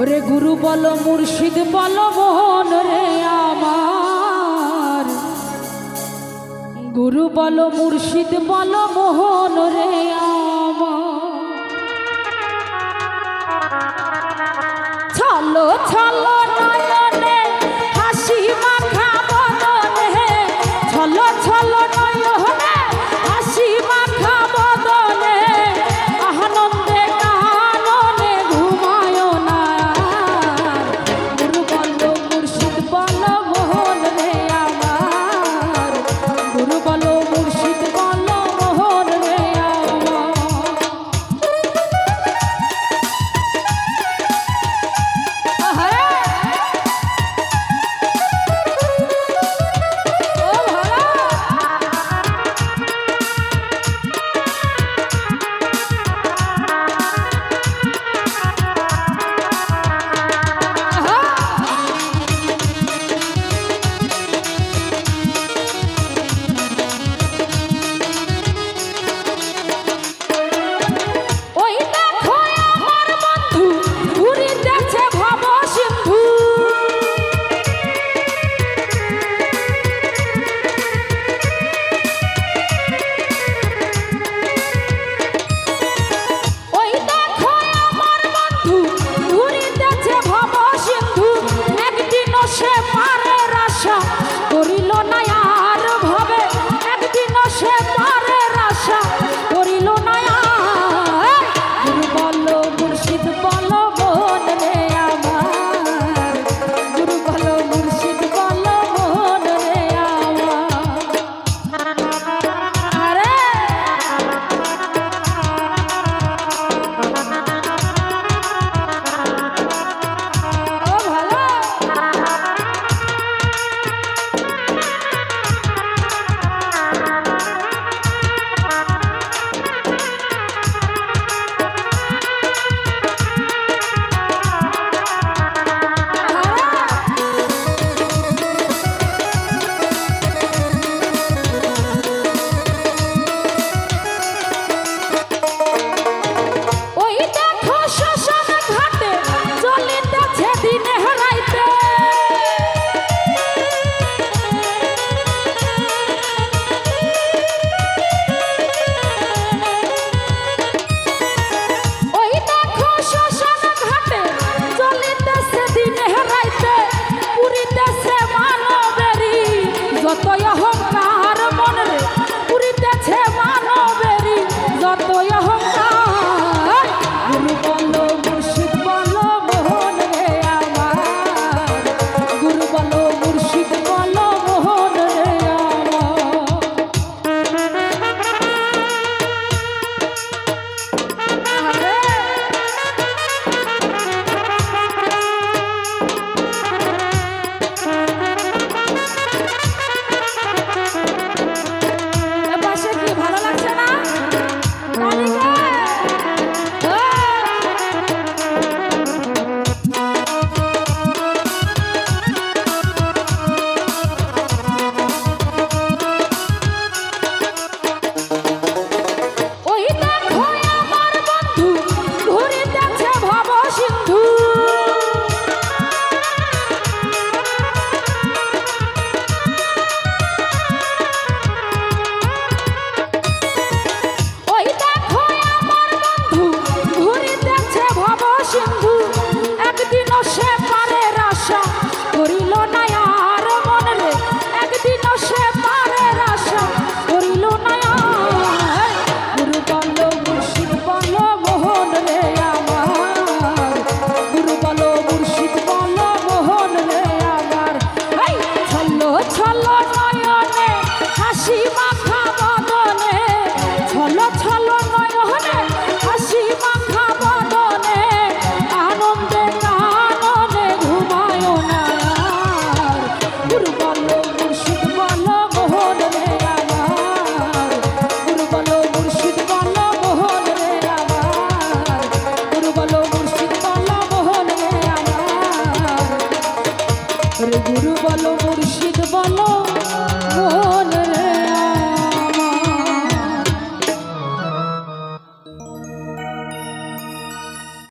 ওরে গুরু বলো, মুর্শিদ বলো, মোহন রে আমার। গুরু বলো, মুর্শিদ বলো, মোহন রে আমার। ছালো ছালো করিল না বলো